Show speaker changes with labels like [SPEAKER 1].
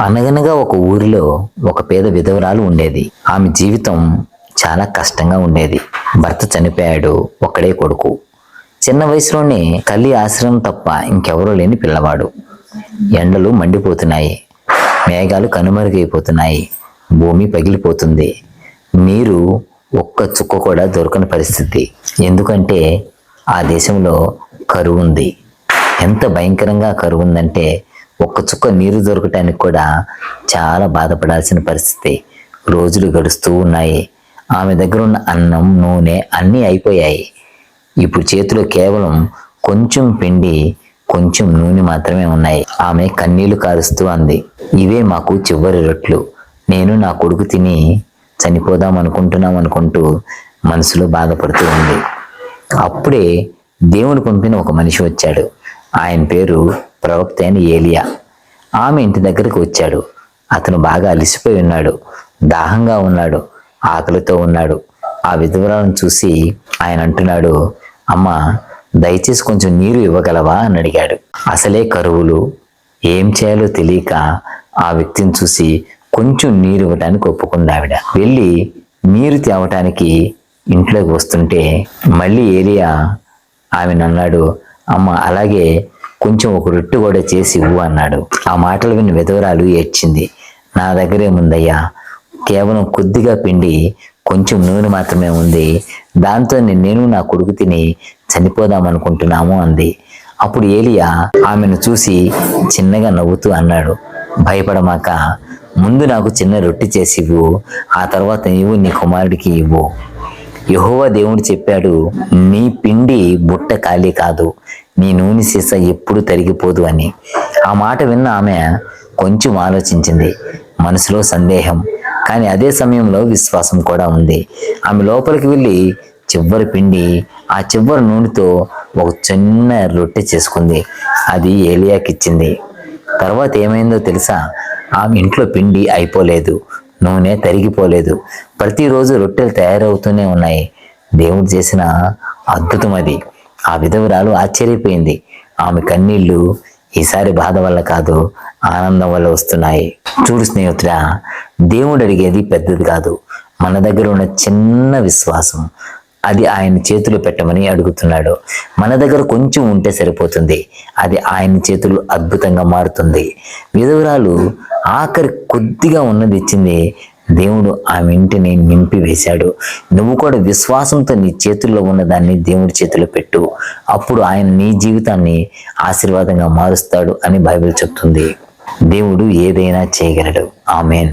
[SPEAKER 1] అనగనగా ఒక ఊరిలో ఒక పేద విధవరాలు ఉండేది. ఆమె జీవితం చాలా కష్టంగా ఉండేది. భర్త చనిపోయాడు ఒక్కడే కొడుకు. చిన్న వయసులోనే తల్లి ఆశ్రమం తప్ప ఇంకెవరూ లేని పిల్లవాడు. ఎండలు మండిపోతున్నాయి. మేఘాలు కనుమరుగైపోతున్నాయి. భూమి పగిలిపోతుంది. నీరు ఒక్క చుక్క కూడా దొరకని పరిస్థితి. ఎందుకంటే ఆ దేశంలో కరువు ఉంది. ఎంత భయంకరంగా కరువు ఉందంటే ఒక్క చుక్క నీరు దొరకటానికి కూడా చాలా బాధపడాల్సిన పరిస్థితి. రోజులు గడుస్తూ ఉన్నాయి. ఆమె దగ్గర ఉన్న అన్నం నూనె అన్నీ అయిపోయాయి. ఇప్పుడు చేతిలో కేవలం కొంచెం పిండి కొంచెం నూనె మాత్రమే ఉన్నాయి. ఆమె కన్నీళ్ళు కారుస్తూ అంది. ఇవే మాకు చివరి రొట్లు. నేను నా కొడుకు తిని చనిపోదాం అనుకుంటున్నాం అనుకుంటూ మనసులో బాధపడుతూ ఉంది. అప్పుడే దేవుడు పంపిన ఒక మనిషి వచ్చాడు. ఆయన పేరు ప్రవక్త అయిన ఏలియా. ఆమె ఇంటి దగ్గరకు వచ్చాడు. అతను బాగా అలిసిపోయి ఉన్నాడు. దాహంగా ఉన్నాడు. ఆకలితో ఉన్నాడు. ఆ విధవరాలను చూసి ఆయన అంటున్నాడు అమ్మ దయచేసి కొంచెం నీరు ఇవ్వగలవా? అని అడిగాడు. అసలే కరువులు. ఏం చేయాలో తెలియక ఆ వ్యక్తిని చూసి కొంచెం నీరు ఇవ్వడానికి ఒప్పుకుంది ఆవిడ. వెళ్ళి నీరు తేవటానికి ఇంట్లోకి వస్తుంటే మళ్ళీ ఏలియా ఆమెను అన్నాడు అమ్మ అలాగే కొంచెం ఒక రొట్టె కూడా చేసి ఇవ్వు అన్నాడు. ఆ మాటలు విని విధవరాలు ఏడ్చింది. నా దగ్గరే ముందయ్యా కేవలం కొద్దిగా పిండి కొంచెం నూనె మాత్రమే ఉంది. దాంతో నేను నా కొడుకు తిని చనిపోదాం అనుకుంటున్నాము అంది. అప్పుడు ఏలియా ఆమెను చూసి చిన్నగా నవ్వుతూ అన్నాడు. భయపడమాక ముందు నాకు చిన్న రొట్టె చేసి ఇవ్వు ఆ తర్వాత నీవు నీ కుమారుడికి ఇవ్వు. యహోవ దేవుడు చెప్పాడు మీ పిండి బుట్ట ఖాళీ కాదు మీ నూనె సీస ఎప్పుడు తరిగిపోదు అని. ఆ మాట విన్న ఆమె కొంచెం ఆలోచించింది. మనసులో సందేహం కానీ అదే సమయంలో విశ్వాసం కూడా ఉంది. ఆమె లోపలికి వెళ్ళి చివరి పిండి ఆ చివరి నూనెతో ఒక చిన్న రొట్టె చేసుకుంది. అది ఏలియాకిచ్చింది తర్వాత ఏమైందో తెలుసా? ఆమె ఇంట్లో పిండి అయిపోలేదు. నూనె తరిగిపోలేదు. ప్రతిరోజు రొట్టెలు తయారవుతూనే ఉన్నాయి. దేవుడు చేసిన అద్భుతం అది. ఆ విధవరాలు ఆశ్చర్యపోయింది. ఆమె కన్నీళ్ళు ఈసారి బాధ వల్ల కాదు ఆనందం వల్ల వస్తున్నాయి. చూడు స్నేహితుడా దేవుడు అడిగేది పెద్దది కాదు. మన దగ్గర ఉన్న చిన్న విశ్వాసం అది ఆయన చేతులు పెట్టమని అడుగుతున్నాడు. మన దగ్గర కొంచెం ఉంటే సరిపోతుంది. అది ఆయన చేతులు అద్భుతంగా మారుతుంది. విధవరాలు ఆఖరి కొద్దిగా ఉన్నది ఇచ్చింది దేవుడు ఆమె ఇంటిని నింపి వేశాడు నువ్వు కూడా విశ్వాసంతో నీ చేతుల్లో ఉన్నదాన్ని దేవుడి చేతిలో పెట్టు. అప్పుడు ఆయన నీ జీవితాన్ని ఆశీర్వాదంగా మారుస్తాడు అని బైబిల్ చెప్తుంది. దేవుడు ఏదైనా చేయగలడు. ఆమెన్.